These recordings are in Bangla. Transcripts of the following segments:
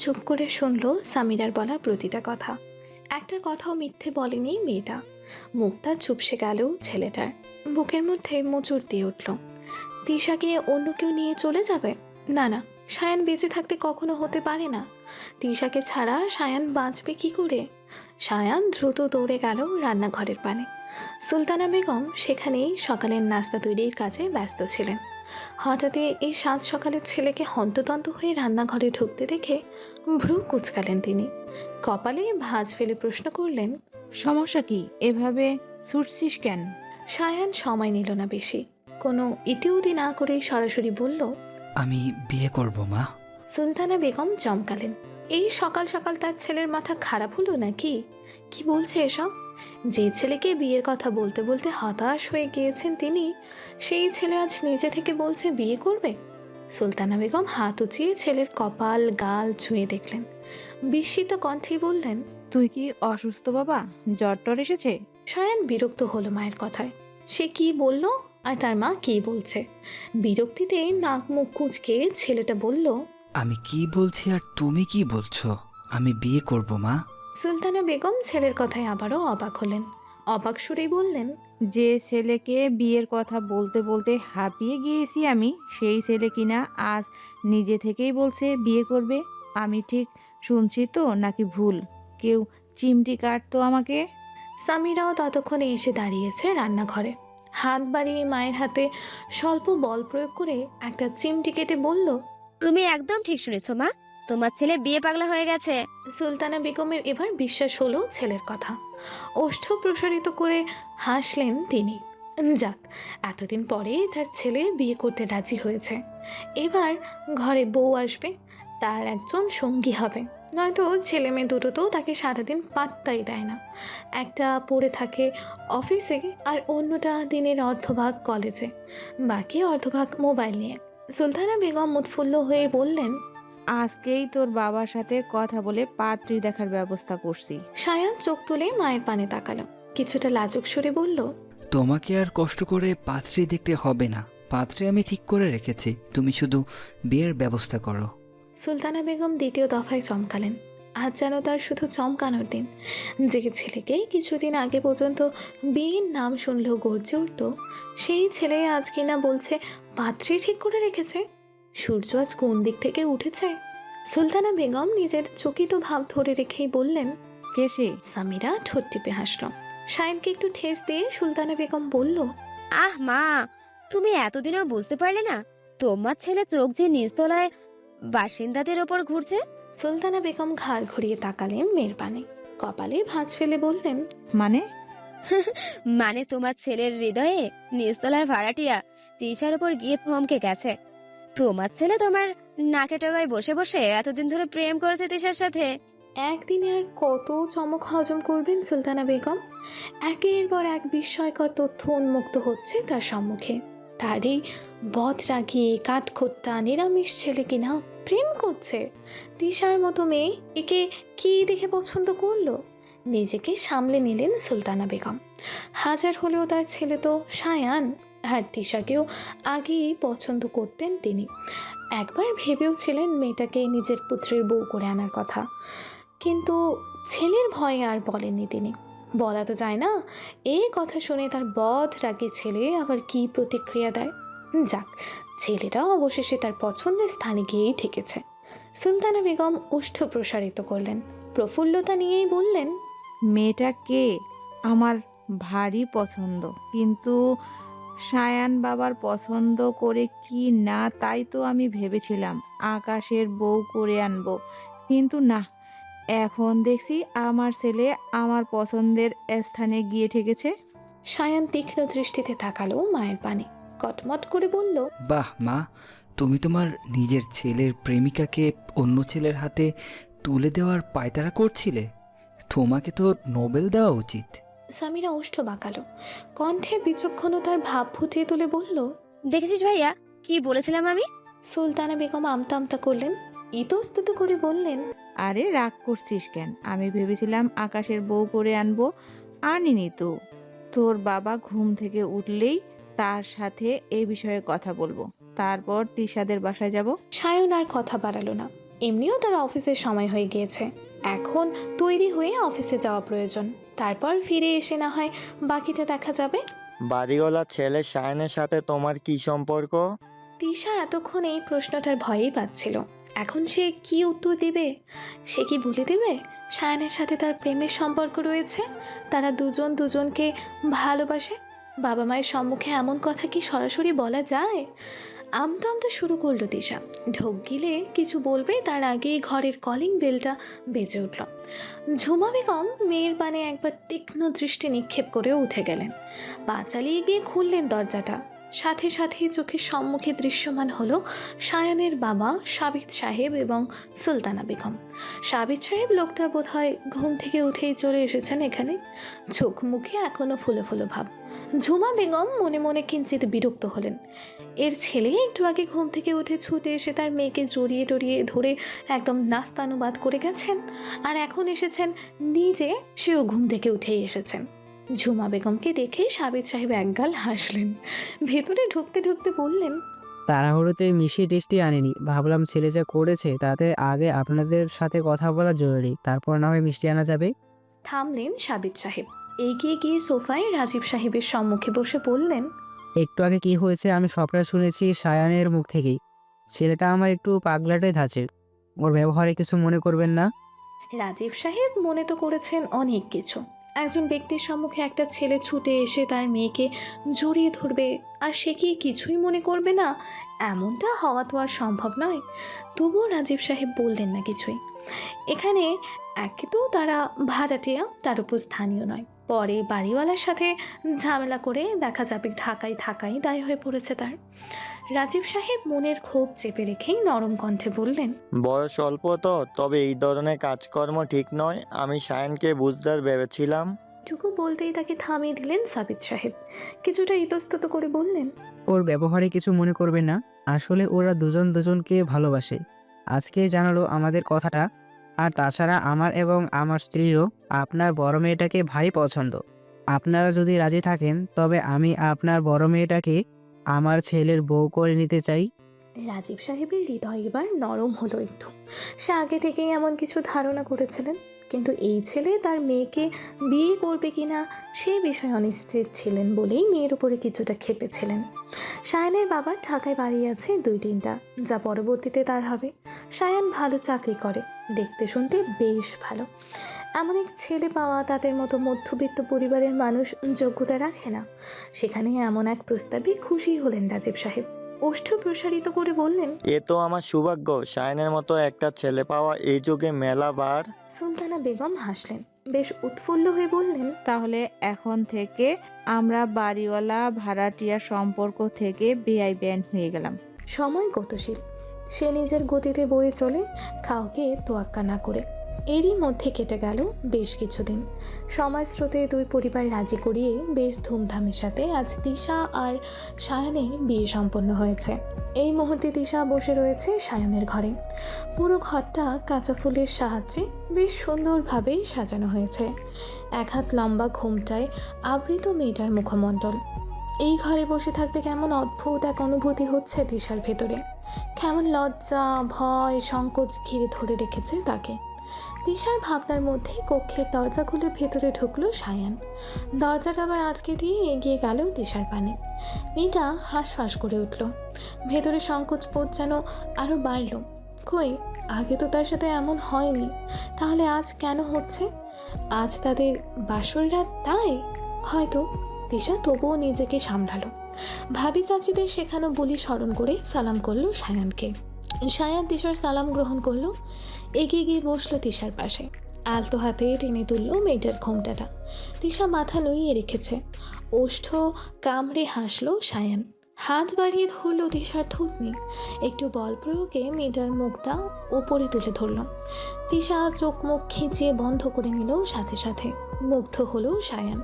চুপ করে শুনল সামিরার বলা প্রতিটা কথা। একটা কথাও মিথ্যে বলেনি মেয়েটা। মুখটা চুপসে গেল ছেলেটার। বুকের মধ্যে মোচড় দিয়ে উঠল। তিশাকে অন্য কেউ নিয়ে চলে যাবে? না না, সায়ান বেঁচে থাকতে কখনো হতে পারে না। তিশাকে ছাড়া সায়ান বাঁচবে কি করে? সায়ান দ্রুত দৌড়ে গেল রান্নাঘরের পানে। সুলতানা বেগম সেখানেই সকালের নাস্তা তৈরির কাজে ব্যস্ত ছিলেন। হঠাৎই এই সাত সকালের ছেলেকে হন্তদন্ত হয়ে রান্নাঘরে ঢুকতে দেখে ভ্রু কুচকালেন তিনি। কপালে ভাঁজ ফেলে প্রশ্ন করলেন সমস্যা কি? এভাবে ছুটছিস কেন? সায়ান সময় নিল না বেশি। কোনো ইতিউতি না করেই সরাসরি বলল আমি বিয়ে করব মা। সুলতানা বেগম চমকালেন। এই সকাল সকাল তার ছেলের মাথা খারাপ হলো নাকি? কি বলছে এসব? যে ছেলেকে বিয়ের কথা বলতে বলতে হতাশ হয়ে গিয়েছেন তিনি সেই ছেলে আজ নিজে থেকে বলছে বিয়ে করবে? সুলতানা বেগম হাত উঁচিয়ে ছেলের কপাল গাল ছুঁয়ে দেখলেন। বিস্মিত কণ্ঠে বললেন তুই কি অসুস্থ বাবা? জ্বর টর এসেছে? সায়ান বিরক্ত হলো মায়ের কথায়। সে কি বলল আর তার মা কি বলছে? বিরক্তিতে নাক মুখ কুচকে ছেলেটা বলল আমি কি বলছি আর তুমি কি বলছো? আমি বিয়ে করব মা? সুলতানা বেগম ছেলের কথায় আবারও অবাক হলেন। অবাক সুরেই বললেন যে ছেলেকে বিয়ের কথা বলতে বলতে হাঁপিয়ে গিয়েছি আমি সেই ছেলে কিনা আজ নিজে থেকেই বলছে বিয়ে করবে। আমি ঠিক শুনছি তো নাকি ভুল? কেউ চিমটি কাটতো আমাকে? সামিরাও ততক্ষণে এসে দাঁড়িয়েছে রান্নাঘরে। হাত বাড়িয়ে মায়ের হাতে স্বল্প বল প্রয়োগ করে একটা চিমটি কেটে বলল তুমি একদম ঠিক শুনেছো মা। তোমার ছেলে বিয়ে পাগলা হয়ে গেছে। সুলতানা বেগমের এবার বিশ্বাস হলো ছেলের কথা। ওষ্ঠ প্রসারিত করে হাসলেন তিনি। যাক, এতদিন পরে তার ছেলে বিয়ে করতে রাজি হয়েছে। এবার ঘরে বউ আসবে, তার একজন সঙ্গী হবে। নয়তো ছেলে মেয়ে দুটো তো তাকে সারাদিন পাত্তাই দেয় না। একটা পড়ে থাকে অফিসে আর অন্যটা দিনের অর্ধভাগ কলেজে। বাকি অর্ধভাগ মোবাইল নিয়ে। সুলতানা বেগম উৎফুল্ল হয়ে বললেন আজকেই তোর বাবার সাথে কথা বলে পাত্রী দেখার ব্যবস্থা করছি। সায়ান চোখ তুলে মায়ের পানে তাকালো। কিছুটা লাজুক সুরে বলল তোমাকে আর কষ্ট করে পাত্রী দেখতে হবে না। পাত্রী আমি ঠিক করে রেখেছি। তুমি শুধু বিয়ের ব্যবস্থা করো। সুলতানা বেগম দ্বিতীয় দফায় চমকালেন। আজ যেন তার শুধু চমকানোর দিন। যে ছেলেকে কিছুদিন আগে পর্যন্ত বিয়ের নাম শুনলেও গর্জে উঠত সেই ছেলে আজ কিনা বলছে পাত্রী ঠিক করে রেখেছে। সূর্য আজ কোন দিক থেকে উঠেছে? সুলতানা বেগম নিজের চকিত ভাব ধরে রেখেই বললেন কে সে? সামিরা ঠোঁট টিপে হাসল। সায়নকে একটু ঠেস দিয়ে সুলতানা বেগম বলল আহ মা তুমি এতদিনও বুঝতে পারলে না তোমার ছেলে চোখ যে নিচতলায় বাসিন্দাদের ওপর ঘুরছে? সুলতানা বেগম ঘাড় ঘুরিয়ে তাকালেন মেয়ের পানে কপালে ভাঁজ ফেলে বললেন মানে? মানে তোমার ছেলের হৃদয়ে নিচতলার ভাড়াটিয়া তিশার ওপর গিয়ে থমকে গেছে। তোমার ছেলে তোমার নাকে টগায় বসে বসে? এতদিন ধরে প্রেম করেছে তিশার সাথে। একদিনে আর কত চমক হজম করবেন সুলতানা বেগম? একের পর এক বিস্ময়কর তথ্য উন্মুক্ত হচ্ছে তার সম্মুখে। তারই বদ রাগিয়ে কাঠখোট্টা, নিরামিষ ছেলে কিনা প্রেম করছে? তিশার মতো মেয়ে একে কি দেখে পছন্দ করল? নিজেকে সামলে নিলেন সুলতানা বেগম। হাজার হলেও তার ছেলে তো সায়ান। আর তিশাকেও আগেই পছন্দ করতেন তিনি। একবার ভেবেও ছিলেন মেয়েটাকে নিজের পুত্রের বউ করে আনার কথা। কিন্তু ছেলের ভয়ে আর বলেননি তিনি। বলা তো যায় না, এই কথা শুনে তার বধ রাগে ছেলে আবার কি প্রতিক্রিয়া দেয়? যাক, ছেলেটাও অবশেষে তার পছন্দের স্থানে গিয়েই ঠেকেছে। সুলতানা বেগম উষ্ঠ প্রসারিত করলেন। প্রফুল্লতা নিয়েই বললেন, মেয়েটা কে? আমার ভারী পছন্দ, কিন্তু সায়ান বাবার পছন্দ করে কি না তাই তো আমি ভেবেছিলাম আকাশের বউ করে আনব। কিন্তু না এখন দেখছি আমার ছেলে আমার পছন্দের স্থানে গিয়ে ঠেকেছে। সায়ান তীক্ষ্ণ দৃষ্টিতে তাকালো মায়ের পানে কটমট করে বলল বাহ মা তুমি তোমার নিজের ছেলের প্রেমিকাকে অন্য ছেলের হাতে তুলে দেওয়ার পায়তারা করছিলে? তোমাকে তো নোবেল দেওয়া উচিত। সামিরা ওষ্ঠ বাঁকালো। কণ্ঠে বিচক্ষণতার ভাব ফুটিয়ে তুলে বলল দেখেছিস ভাইয়া? কি বলেছিলাম আমি? সুলতানা বেগম আমতা আমতা করলেন ইতস্তত করে বললেন আরে রাগ করছিস কেন? আমি ভেবেছিলাম আকাশের বউ করে আনব আনিনি তো। তোর বাবা ঘুম থেকে উঠলেই তার সাথে এ বিষয়ে কথা বলব। তারপর তিশাদের বাসায় যাব। সায়ন আর কথা বাড়ালো না। এমনিও তার অফিসের সময় হয়ে গিয়েছে। এখন তৈরি হয়ে অফিসে যাওয়া প্রয়োজন। তারপর ফিরে এসে না হয় বাকিটা দেখা যাবে? বাড়িওয়ালা ছেলে শায়নের সাথে তোমার কি সম্পর্ক? তিশা এতক্ষণ এই প্রশ্নটার ভয়েই পাচ্ছিল। এখন সে কি উত্তর দেবে? সে কি বলে দেবে? সায়নের সাথে তার প্রেমের সম্পর্ক রয়েছে? তারা দুজন দুজনকে ভালোবাসে? বাবা মায়ের সম্মুখে এমন কথা কি সরাসরি বলা যায়? আমতা আমতা শুরু করল তিশা ঢোক গিলে কিছু বলবে, তার আগেই ঘরের কলিং বেলটা বেজে উঠল। ঝুমা বেগম মেয়ের পানে একবার তীক্ষ্ণ দৃষ্টি নিক্ষেপ করে উঠে গেলেন। পা চালিয়ে গিয়ে খুললেন দরজাটা। সাথে সাথেই চোখের সম্মুখে দৃশ্যমান হলো সায়ানের বাবা সাবিত সাহেব এবং সুলতানা বেগম। সাবিত সাহেব লোকটা বোধ হয় ঘুম থেকে উঠেই চলে এসেছেন এখানে। চোখ মুখে এখনও ফুলো ফুলো ভাব। ঝুমা বেগম মনে মনে কিঞ্চিত বিরক্ত হলেন। এর ছেলে একটু আগে ঘুম থেকে উঠে ছুটে এসে তার মেয়েকে জড়িয়ে টড়িয়ে ধরে একদম নাস্তানুবাদ করে গেছেন আর এখন এসেছেন নিজে সেও ঘুম থেকে উঠেই এসেছেন। ঝুমা বেগমকে দেখে সাবিত সাহেব একগাল হাসলেন। ভেতরে ঢুকতে ঢুকতে বললেন তাড়াহুড়োতে মিশিয়ে টেস্টি আনিনি। ভাবলাম ছেলে যা করেছে তাতে আগে আপনাদের সাথে কথা বলা জরুরি তারপর না হয় মিষ্টি আনা যাবে। থামলেন সাবিত সাহেব। এগিয়ে গিয়ে সোফায় রাজীব সাহেবের সম্মুখে বসে বললেন একটু আগে কি হয়েছে আমি সবটা শুনেছি সায়ানের মুখ থেকেই। ছেলেটা আমার একটু পাগলাটে ধাঁচে ওর ব্যবহারে কিছু মনে করবেন না? রাজীব সাহেব মনে তো করেছেন অনেক কিছু। একজন ব্যক্তির সম্মুখে একটা ছেলে ছুটে এসে তার মেয়েকে জড়িয়ে ধরবে আর সে কি কিছুই মনে করবে না? এমনটা হওয়া তো আর সম্ভব নয়। তবুও রাজীব সাহেব বললেন না কিছুই। এখানে একে তো তারা ভাড়াটিয়া তার উপর স্থানীয় নয়। পরে বাড়িওয়ালার সাথে ঝামেলা করে দেখা যাবে ঢাকায় থাকাই দায় হয়ে পড়েছে তার। রাজীব সাহেব মনের ক্ষোভ চেপে রেখেই নরম কণ্ঠে বললেন বয়স অল্প তো তবে এই ধরনের কাজকর্ম ঠিক নয়। আমি শায়নকে বুঝদার ভেবেছিলাম। টুকু বলতেই তাকে থামিয়ে দিলেন সাবিত সাহেব। কিছুটা ইতস্তত করে বললেন ওর ব্যবহারে কিছু মনে করবে না। আসলে ওরা দুজন দুজনকে ভালোবাসে। আজকে জানালো আমাদের কথাটা। আর তাছাড়া আমার এবং আমার স্ত্রীরও আপনার বড় মেয়েটাকে ভারী পছন্দ। আপনারা যদি রাজি থাকেন, তবে আমি আপনার বড় মেয়েটাকে আমার ছেলের বউ করে নিতে চাই। রাজীব সাহেবের হৃদয় এবার নরম হলো একটু। সে আগে থেকেই এমন কিছু ধারণা করেছিলেন। কিন্তু এই ছেলে তার মেয়েকে বিয়ে করবে কিনা সেই বিষয়ে অনিশ্চিত ছিলেন বলেই মেয়ের উপরে কিছুটা খেপেছিলেন। সায়ানের বাবা ঢাকায় বাড়ি আছে দুই তিনটা, যা পরবর্তীতে তার হবে। সায়ান ভালো চাকরি করে, দেখতে শুনতে বেশ ভালো। এমন এক ছেলে পাওয়া তাদের মতো মধ্যবিত্ত পরিবারের মানুষ যোগ্যতা রাখে না। সেখানে এমন এক প্রস্তাবে খুশি হলেন রাজীব সাহেব। ওষ্ঠ প্রসারিত করে বললেন এ তো আমার সৌভাগ্য শায়নের মতো একটা ছেলে পাওয়া এই যুগে মেলাবার সুলতানা বেগম হাসলেন। বেশ উৎফুল্ল হয়ে বললেন তাহলে এখন থেকে আমরা বাড়িওয়ালা ভাড়াটিয়া সম্পর্ক থেকে বেআই ব্যান্ড হয়ে গেলাম। সময় গতিশীল। সে নিজের গতিতে বয়ে চলে কাউকে তোয়াক্কা না করে। এরই মধ্যে কেটে গেল বেশ কিছুদিন। সময় স্রোতে দুই পরিবার রাজি করিয়ে বেশ ধুমধামের সাথে আজ দিশা আর সায়নের বিয়ে সম্পন্ন হয়েছে। এই মুহূর্তে দিশা বসে রয়েছে সায়নের ঘরে। পুরো ঘরটা কাঁচা ফুলের সাহায্যে বেশ সুন্দরভাবে সাজানো হয়েছে। এক হাত লম্বা ঘুমটায় আবৃত মেয়েটার মুখমণ্ডল। এই ঘরে বসে থাকতে কেমন অদ্ভুত এক অনুভূতি হচ্ছে দিশার ভেতরে। কেমন লজ্জা, ভয়, সংকোচ ঘিরে ধরে রেখেছে তাকে। দিশার ভাবনার মধ্যে কক্ষের দরজা খুলে ভেতরে ঢুকলো সায়ান। দরজাটা আবার আজকে দিয়ে এগিয়ে গেল দিশার পানে। মেয়েটা হাঁসফাঁস করে উঠল। ভেতরে সংকোচ বোধ যেন আরও বাড়ল। কই, আগে তো তার সাথে এমন হয়নি। তাহলে আজ কেন হচ্ছে? আজ তাদের বাসর রাত তাই? হয়তো দিশা তবুও নিজেকে সামলালো। ভাবি চাচিদের শেখানো বলি স্মরণ করে সালাম করল সায়ানকে। সায়ান দিশার সালাম গ্রহণ করল। এগিয়ে গিয়ে বসল তিশার পাশে। আলতো হাতে টেনে তুললো মেয়েটার ঘোমটাটা। তিশা মাথা নুইয়ে রেখেছে। ওষ্ঠ কামড়ে হাসলো সায়ান। হাত বাড়িয়ে ধরলো তিশার থুতনি। একটু বল প্রয়োগে মেয়েটার মুখটা উপরে তুলে ধরলো। তিশা চোখ মুখ খিঁচিয়ে বন্ধ করে নিল সাথে সাথে। মুগ্ধ হলো সায়ান।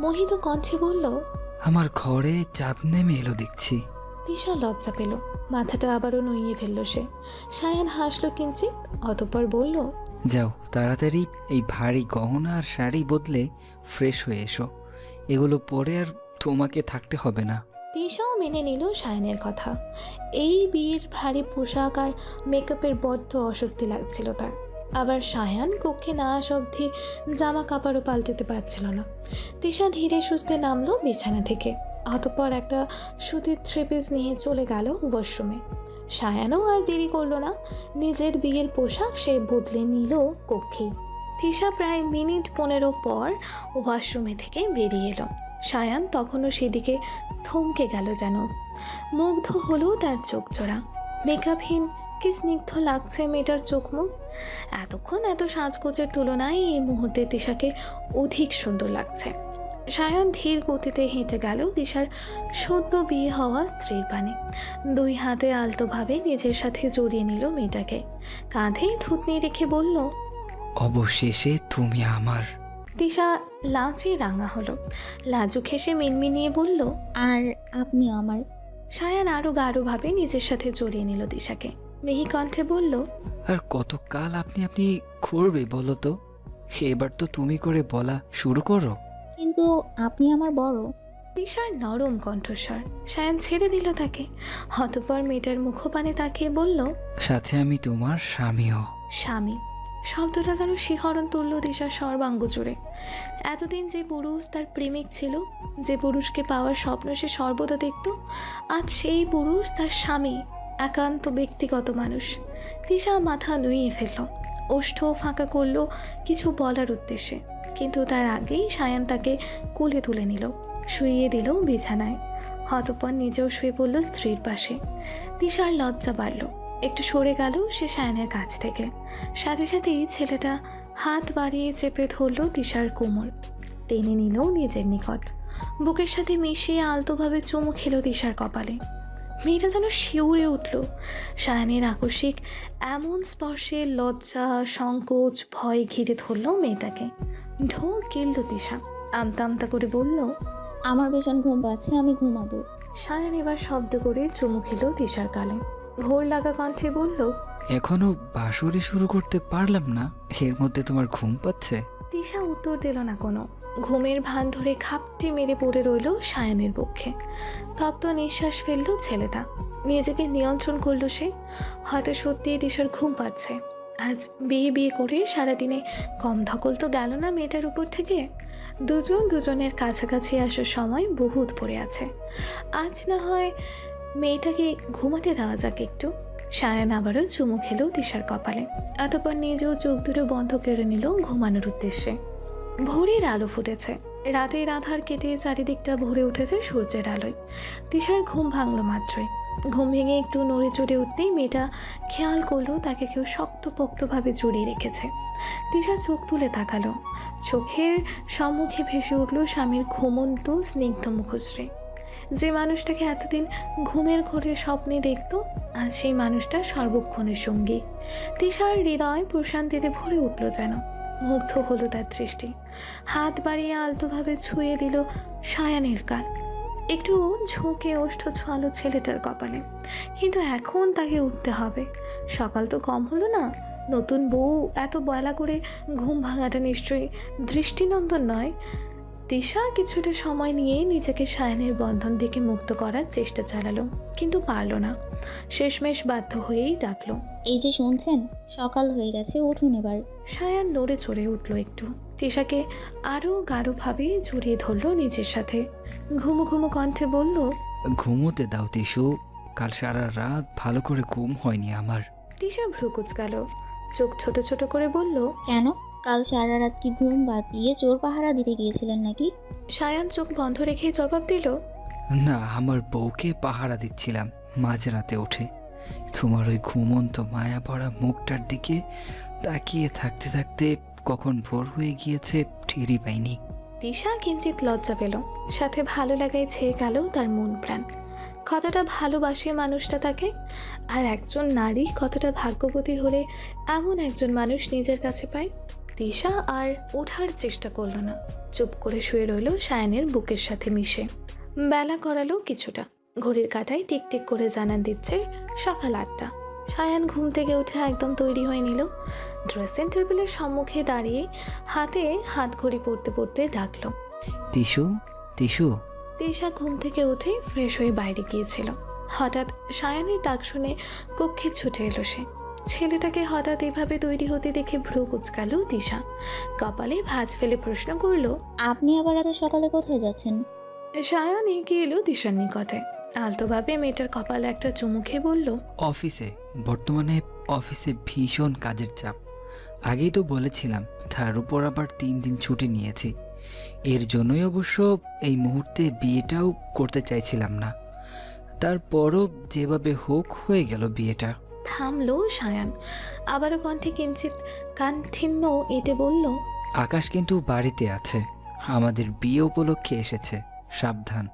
মোহিত কণ্ঠে বলল, আমার ঘরে চাঁদ নেমে এলো দেখছি। তিশা লজ্জা পেল। মাথাটা আবারও নুইয়ে ফেলল সে। সায়ান হাসলো কিঞ্চিত অতঃপর বলল যাও তাড়াতাড়ি এই ভারী গহনা আর শাড়ি বদলে ফ্রেশ হয়ে এসো। এগুলো পরে আর তোমাকে থাকতে হবে না। তিশাও মেনে নিল সায়নের কথা। এই বিয়ের ভারী পোশাক আর মেকআপের বড্ড অস্বস্তি লাগছিল তার। আবার সায়ান কক্ষে না আসা অবধি জামা কাপড়ও পাল্টাতে পারছিল না। তিশা ধীরে সুস্থে নামলো বিছানা থেকে। অতঃপর একটা সুতির থ্রি পিস নিয়ে চলে গেল ওয়াশরুমে সায়ানও আর দেরি করল না। নিজের বিয়ের পোশাক সে বদলে নিল কক্ষে। তিশা প্রায় মিনিট পনেরো পর ওয়াশরুমে থেকে বেরিয়ে এলো। সায়ান তখনও সেদিকে থমকে গেল যেন। মুগ্ধ হলো তার চোখ জোড়া মেকআপহীন কি স্নিগ্ধ লাগছে মেয়েটার চোখ মুখ এতক্ষণ এত সাজগোজের তুলনায় এই মুহূর্তে তিশাকে অধিক সুন্দর লাগছে। সায়ন ধীর গতিতে হেঁটে গেল দিশার সদ্য বিয়ে হওয়া স্ত্রীর পানে। দুই হাতে আলতোভাবে নিজের সাথে জড়িয়ে নিল মেয়েটাকে। কাঁধে থুতনি রেখে বলল অবশেষে তুমি আমার। দিশা লাচে রাঙা হলো। লাজুক হেসে মিনমিনিয়ে বলল আর আপনি আমার। সায়ান আরও গাঢ়ভাবে নিজের সাথে জড়িয়ে নিল দিশাকে। মিহি কণ্ঠে বলল আর কতকাল আপনি আপনি করবে বলো তো? এবার তো তুমি করে বলা শুরু করো। কিন্তু আপনি আমার বড়। দিশার নরম কণ্ঠস্বর। সায়ান ছেড়ে দিল তাকে। হতপর মেয়েটার মুখপানে তাকিয়ে বলল সাথে আমি তোমার স্বামীও। স্বামী। শব্দটা যেন শিহরণ তুলল দিশার সর্বাঙ্গ জুড়ে এতদিন যে পুরুষ তার প্রেমিক ছিল যে পুরুষকে পাওয়ার স্বপ্ন সে সর্বদা দেখত আজ সেই পুরুষ তার স্বামী একান্ত ব্যক্তিগত মানুষ। দিশা মাথা নুইয়ে ফেলল। ওষ্ঠ ফাঁকা করল কিছু বলার উদ্দেশ্যে। কিন্তু তার আগেই সায়ান তাকে কোলে তুলে নিল, শুইয়ে দিল বিছানায়। হতপর নিজেও শুয়ে পড়ল স্ত্রীর পাশে। দিশার লজ্জা বাড়ল। একটু সরে গেল সে সায়নের কাছ থেকে। সাথে সাথেই ছেলেটা হাত বাড়িয়ে চেপে ধরল দিশার কোমর। টেনে নিল নিজের নিকট। বুকের সাথে মিশিয়ে আলতোভাবে চুমু খেলো দিশার কপালে। মেয়েটা যেন শিউরে উঠল। সায়নের আকস্মিক এমন স্পর্শে লজ্জা, সংকোচ, ভয় ঘিরে ধরল মেয়েটাকে। ঢো গিলল দিশা আমতা আমতা করে বলল আমার ভীষণ ঘুম পাচ্ছে আমি ঘুমাবো। সায়ান এবার শব্দ করে চুমু খেলো দিশার গালে ঘোর লাগা কণ্ঠে বলল এখনও বাসরে শুরু করতে পারলাম না এর মধ্যে তোমার ঘুম পাচ্ছে? দিশা উত্তর দিল না কোনো। ঘুমের ভান ধরে খাপটি মেরে পড়ে রইল সায়ানের পক্ষে। তপ্ত নিঃশ্বাস ফেলল ছেলেটা। নিজেকে নিয়ন্ত্রণ করল সে। হয়তো সত্যিই দিশার ঘুম পাচ্ছে। আজ বিয়ে বিয়ে করে সারাদিনে কম ধকল তো গেল না মেয়েটার উপর থেকে। দুজন দুজনের কাছাকাছি আসার সময় বহুত পড়ে আছে। আজ না হয় মেয়েটাকে ঘুমাতে দেওয়া যাক একটু। সায়ান আবারও চুমু খেলো দিশার কপালে। অতপর নিজেও চোখ দুটো বন্ধ করে নিল ঘুমানোর উদ্দেশ্যে। ভোরের আলো ফুটেছে। রাতের আধার কেটে চারিদিকটা ভরে উঠেছে সূর্যের আলোয়। দিশার ঘুম ভাঙলো মাত্রই। ঘুম ভেঙে একটু নড়ে চড়ে উঠতেই মেয়েটা খেয়াল করল তাকে কেউ শক্তপোক্তভাবে জড়িয়ে রেখেছে। দিশা চোখ তুলে তাকালো। চোখের সম্মুখে ভেসে উঠল স্বামীর ঘুমন্ত, স্নিগ্ধ মুখশ্রী। যে মানুষটাকে এতদিন ঘুমের ঘোরে স্বপ্নে দেখতো, আজ সেই মানুষটা সর্বক্ষণের সঙ্গী। তিশার হৃদয় প্রশান্তিতে ভরে উঠল যেন। মুগ্ধ হলো তার দৃষ্টি। হাত বাড়িয়ে আলতোভাবে ছুঁয়ে দিল সায়ানের কাল। একটু ঝুঁকে ওষ্ঠ ছোঁয়ালো ছেলেটার কপালে। কিন্তু এখন তাকে উঠতে হবে। সকাল তো কম হলো না। নতুন বউ, এত বয়লা করে ঘুম ভাঙাটা নিশ্চয়ই দৃষ্টিনন্দন নয়। দিশা কিছুটা সময় নিয়ে নিজেকে সায়নের বন্ধন থেকে মুক্ত করার চেষ্টা চালালো, কিন্তু পারল না। শেষমেশ বাধ্য হয়েই ডাকলো। এই যে শুনছেন সকাল হয়ে গেছে উঠুন এবার। সায়ান নড়ে চড়ে উঠল একটু। তিশাকে আরও গাঢ়ভাবে জড়িয়ে ধরলো নিজের সাথে। ঘুমো ঘুমো কণ্ঠে বলল ঘুমোতে দাও তিশু কাল সারা রাত ভালো করে ঘুম হয়নি আমার। তিশা ভ্রু কুচকালো। চোখ ছোট ছোট করে বলল কেন? কাল সারা রাত কি ঘুম বাদ দিয়ে চোর পাহারা দিতে গিয়েছিলেন নাকি? সায়ান চোখ বন্ধ রেখে জবাব দিল না আমার বউকে পাহারা দিচ্ছিলাম। মাঝরাতে ওঠে। তোমার ওই ঘুমন্ত মায়া ভরা মুখটার দিকে তাকিয়ে থাকতে থাকতে কখন ভোর হয়ে গিয়েছে টেরই পাইনি। দিশা কিঞ্চিত লজ্জা পেল। সাথে ভালো লাগায় ছেয়ে গেল তার মন প্রাণ। কতটা ভালোবাসে মানুষটা তাকে? আর একজন নারী কতটা ভাগ্যবতী হলে এমন একজন মানুষ নিজের কাছে পায়? দিশা আর ওঠার চেষ্টা করল না। চুপ করে শুয়ে রইল সায়নের বুকের সাথে মিশে। বেলা করালো কিছুটা। ঘড়ির কাঁটায় টিকটিক করে জানান দিচ্ছে সকাল আটটা। সায়ান ঘুম থেকে উঠে একদম তৈরি হয়ে নিল। ড্রেসিং টেবিলের সম্মুখে দাঁড়িয়ে হাতে হাত ঘড়ি পড়তে পড়তে ডাকলো। Tissue tissue. তিশা ঘুম থেকে উঠে ফ্রেশ হয়ে বাইরে গিয়েছিল। হঠাৎ সায়ানের ডাক শুনে কক্ষে ছুটে এলো সে। ছেলেটাকে হঠাৎ এভাবে তৈরি হতে দেখে ভ্রু কুচকালো দিশা কপালে ভাঁজ ফেলে প্রশ্ন করল আপনি আবার এত সকালে কোথায় যাচ্ছেন? সায়ান এগিয়ে এলো দিশার নিকটে। আলতোভাবে মেয়েটার কপালে একটা চুমু খেয়ে বলল অফিসে বর্তমানে অফিসে ভীষণ কাজের চাপ। আগেই তো বলেছিলাম তার উপর আবার তিন দিন ছুটি নিয়েছি। এর জন্যই অবশ্য এই মুহূর্তে বিয়েটাও করতে চাইছিলাম না। তারপরও যেভাবে হোক হয়ে গেল বিয়েটা। থামলো সায়ান। আবারও কণ্ঠে কিঞ্চিত কাণ্ঠিন্য এতে বলল আকাশ কিন্তু বাড়িতে আছে। আমাদের বিয়ে উপলক্ষে এসেছে। সাবধান।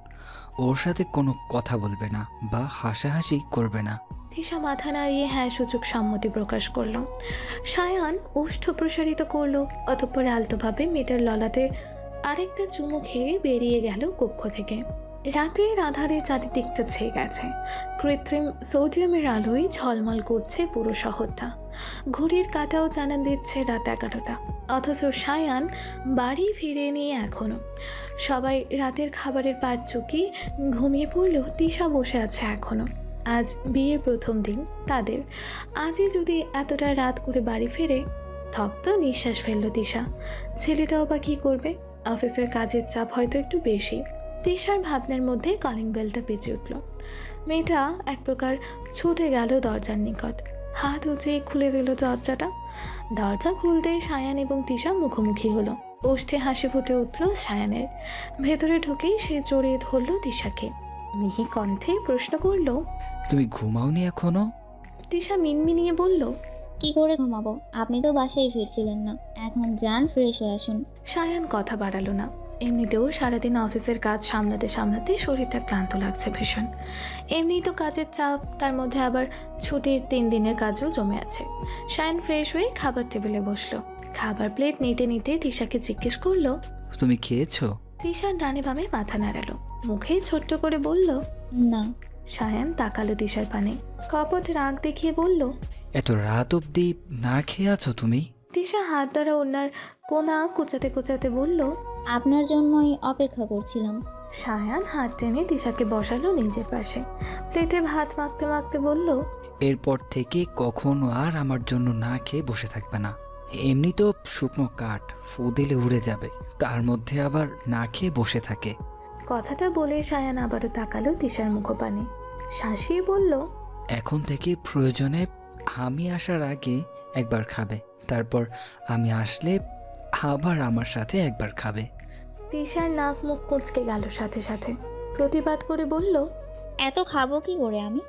ওর সাথে কোনো কথা বলবে না বা হাসাহাসি করবে না। তিশা মাথা নাড়িয়ে হ্যাঁ সূচক সম্মতি প্রকাশ করল। সায়ান ওষ্ঠ প্রসারিত করল, অতঃপর আলতোভাবে মেয়েটার ললাতে আরেকটা চুমু খেয়ে বেরিয়ে গেল কক্ষ থেকে। রাতের আধারে চারিদিকটা ছেয়ে গেছে। কৃত্রিম সোডিয়ামের আলোয় ঝলমল করছে পুরো শহরটা। ঘড়ির কাটাও জানান দিচ্ছে রাত এগারোটা। অথচ সায়ান বাড়ি ফিরে নিয়ে এখনও। সবাই রাতের খাবারের পাট চুকি ঘুমিয়ে পড়লেও তিশা বসে আছে এখনও। আজ বিয়ের প্রথম দিন তাদের। আজই যদি এতটা রাত করে বাড়ি ফেরে থপ্ত নিঃশ্বাস ফেলল দিশা ছেলেটাও বা কী করবে? অফিসের কাজের চাপ হয়তো একটু বেশি। তিশার ভাবনার মধ্যে কলিং বেলটা বেজে উঠল। মেয়েটা এক প্রকার ছুটে গেল দরজার নিকট। হাত উঁচিয়ে খুলে দিল দরজাটা। দরজা খুলতে সায়ান এবং তিশা মুখোমুখি হলো। ওষ্ঠে হাসি ফুটে উঠল সায়ানের। ভেতরে ঢুকেই সে জড়িয়ে ধরল তিশাকে। মিহি কণ্ঠে প্রশ্ন করল তুমি ঘুমাওনি এখনও? তিশা মিনমিনিয়ে বলল কি করে ঘুমাবো? আপনি তো বাসায় ফিরছিলেন না। এখন যান ফ্রেশ হয়ে আসুন। সায়ান কথা বাড়ালো না। এমনিতেও সারাদিন অফিসের কাজ সামলাতে সামলাতে শরীরটা ক্লান্ত লাগছে ভীষণ। এমনিই তো কাজের চাপ তার মধ্যে আবার ছুটির তিন দিনের কাজও জমে আছে। সায়ান ফ্রেশ হয়ে খাবার টেবিলে বসল। খাবার প্লেট নিতে নিতে তিশাকে জিজ্ঞেস করল তুমি খেয়েছো? তিশার ডানে বামে মাথা নাড়ালো মুখে ছোট্ট করে বলল না। সায়ান তাকালো তিশার পানে কপট রাগ দেখিয়ে বলল এত রাত অবধি না খেয়ে আছো তুমি? তিশা হাত দ্বারা ওনার কোনা কুচাতে কুচাতে বলল আপনার জন্যই অপেক্ষা করছিলাম। সায়ান হাত টেনে তিশাকে বসালো নিজের পাশে প্লেটে ভাত মাখতে মাখতে বলল এরপর থেকে কখনো আর আমার জন্য না খেয়ে বসে থাকবে না। এমনি তো শুকনো কাঠ ফু দিলে উড়ে যাবে তার মধ্যে আবার না খেয়ে বসে থাকে। কথাটা বলে সায়ান আবারও তাকালো তিশার মুখপানে। শাসিয়ে বলল এখন থেকে প্রয়োজনে আমি আসার আগে একবার খাবে তারপর আমি আসলে আবার আমার সাথে একবার খাবে। তিশার নাক মুখ কুঁচকে গেল সাথে সাথে। প্রতিবাদ করে বলল এত খাব কি করে আমি?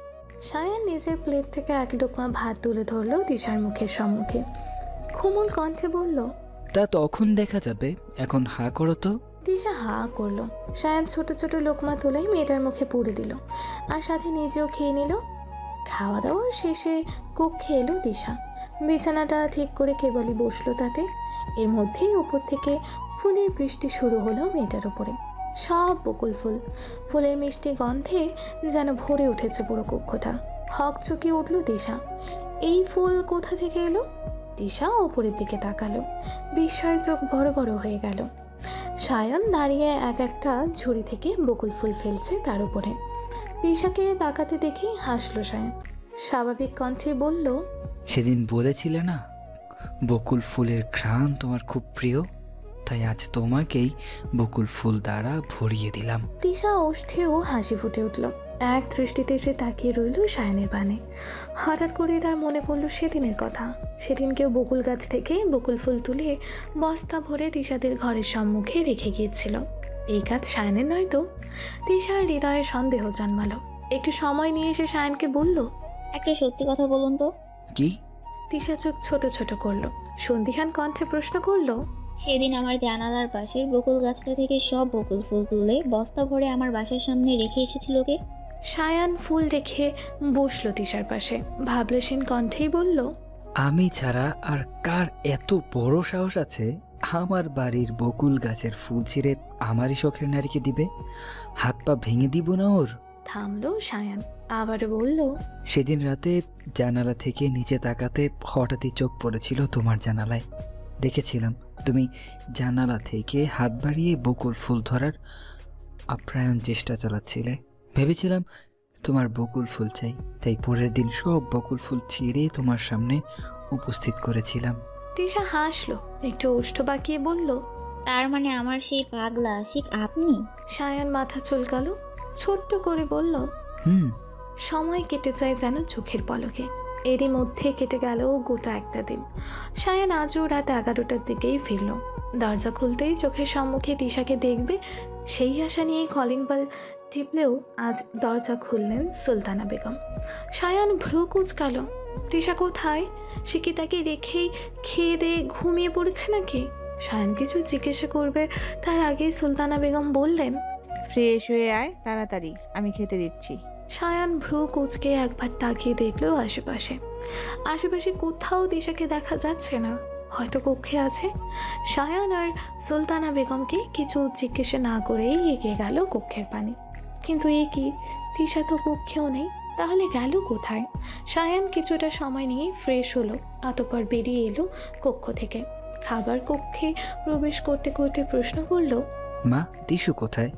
সায়ান নিজের প্লেট থেকে এক লোকমা ভাত তুলে ধরলো তিশার মুখের সম্মুখে। খুমুল কণ্ঠে বলল তা তখন দেখা যাবে এখন হা করো তো। দিশা হা করল। সায়ান ছোট ছোট লোকমা তুলেই মেয়েটার মুখে পুড়ে দিল আর সাথে নিজেও খেয়ে নিল। খাওয়া দাওয়া শেষে কক্ষে এলো দিশা বিছানাটা ঠিক করে কেবলই বসল তাতে। এর মধ্যেই উপর থেকে ফুলের বৃষ্টি শুরু হলো মেয়েটার উপরে। সব বকুল ফুল। ফুলের মিষ্টি গন্ধে যেন ভরে উঠেছে পুরো কক্ষটা। হক চুকিয়ে উঠল দিশা এই ফুল কোথা থেকে এলো? দিশা ওপরের দিকে তাকালো। বিস্ময় চোখ বড় বড় হয়ে গেল। সায়ন দাঁড়িয়ে এক একটা ঝুড়ি থেকে বকুল ফুল ফেলছে তার উপরে। দিশাকে তাকাতে দেখে হাসলো সায়ন। স্বাভাবিক কণ্ঠে বলল সেদিন বলেছিলে না বকুল ফুলের ঘ্রাণ তোমার খুব প্রিয় তাই আজ তোমাকেই বকুল ফুল দ্বারা ভরিয়ে দিলাম। তিশা ওষ্ঠেও হাসি ফুটে উঠল। এক দৃষ্টিতে সে তাকিয়ে রইল সায়নের পানে হঠাৎ করে তার মনে পড়ল সেদিনের কথা। সেদিন কেউ বকুল গাছ থেকে বকুল ফুল তুলে বস্তা ভরে তিশাদের ঘরের সম্মুখে রেখে গিয়েছিল। এই কাজ সায়নের নয় তো? তিশার হৃদয়ে সন্দেহ জন্মালো। একটু সময় নিয়ে এসে সায়নকে বলল একটা সত্যি কথা বলুন তো। কি? তিশা চোখ ছোট ছোট করল। সন্ধিহান কণ্ঠে প্রশ্ন করল সেদিন আমার জানালার পাশের বকুল গাছটা থেকে সব বকুল ফুল তুলে বস্তা ভরে আমার বাসার সামনে রেখে এসেছিল কে? সায়ান ফুল রেখে বসল তিশার পাশে। ভাবলেশীন কণ্ঠেই বলল আমি ছাড়া আর কার এত বড় সাহস আছে? আমার বাড়ির বকুল গাছের ফুল ছিঁড়ে আমারই শখের নারীকে দিবে? হাত পা ভেঙে দিব না ওর? থামলো সায়ান আবার বলল সেদিন রাতে জানালা থেকে নিচে তাকাতে হঠাৎই চোখ পড়েছিল তোমার জানালায়। দেখেছিলাম তুমি জানালা থেকে হাত বাড়িয়ে বকুল ফুল ধরার আপ্রায়ণ চেষ্টা চালাচ্ছিলে। ভেবেছিলাম তোমার বকুল ফুল চাই তাই পরের দিন সব বকুল ফুল ছিঁড়ে তোমার সামনে উপস্থিত করেছিলাম। তিশা হাসলো একটু ওষ্ঠ বাঁকিয়ে বলল তার মানে আমার সেই পাগলা আশিক আপনি? সায়ান মাথা চুলকালো ছোট্ট করে বলল হুম। সময় কেটে যায় যেন চোখের পলকে এরই মধ্যে কেটে গেল গোটা একটা দিন। সায়ান আজও রাত এগারোটার দিকেই ফিরল। দরজা খুলতেই চোখের সম্মুখে তিশাকে দেখবে সেই আশা নিয়ে কলিং বেল টিপলেও আজ দরজা খুললেন সুলতানা বেগম। সায়ান ভ্রু কুচকাল। তিশা কোথায়? সে কি তাকে রেখেই খেয়ে দিয়ে ঘুমিয়ে পড়েছে নাকি? সায়ান কিছু জিজ্ঞাসা করবে তার আগেই সুলতানা বেগম বললেন ফ্রেশ হয়ে আয় তাড়াতাড়ি আমি খেতে দিচ্ছি। সায়ান ভ্রু কুচকে একবার তাকিয়ে দেখল আশেপাশে। আশেপাশে কোথাও দিশাকে দেখা যাচ্ছে না। হয়তো কক্ষে আছে। সায়ান আর সুলতানা বেগমকে কিছু জিজ্ঞেস না করেই এগিয়ে গেল কক্ষের পানি। কিন্তু এ কি? তিশা তো কক্ষেও নেই। তাহলে গেল কোথায়? সায়ান কিছুটা সময় নিয়ে ফ্রেশ হলো, অতপর বেরিয়ে এলো কক্ষ থেকে। খাবার কক্ষে প্রবেশ করতে করতে প্রশ্ন করল, মা দিশু কোথায়?